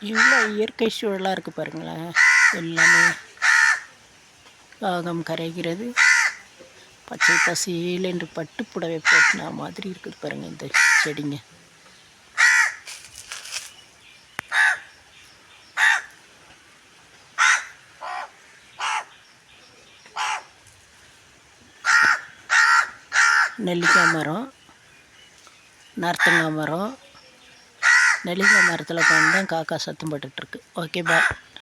இயற்கை சூழலாக இருக்குது பாருங்களேன். எல்லாமே காகம் கரைகிறது. பச்சை பசியில் என்று பட்டு புடவை போட்டினா மாதிரி இருக்குது பாருங்கள் இந்த செடிங்க. நெல்லிக்காய் மரம் நார்த்தங்காய் மரம் நெல்லிக்காய் மரத்தில் தான் காக்கா சத்தம் போட்டுட்ருக்கு ஓகே பாய்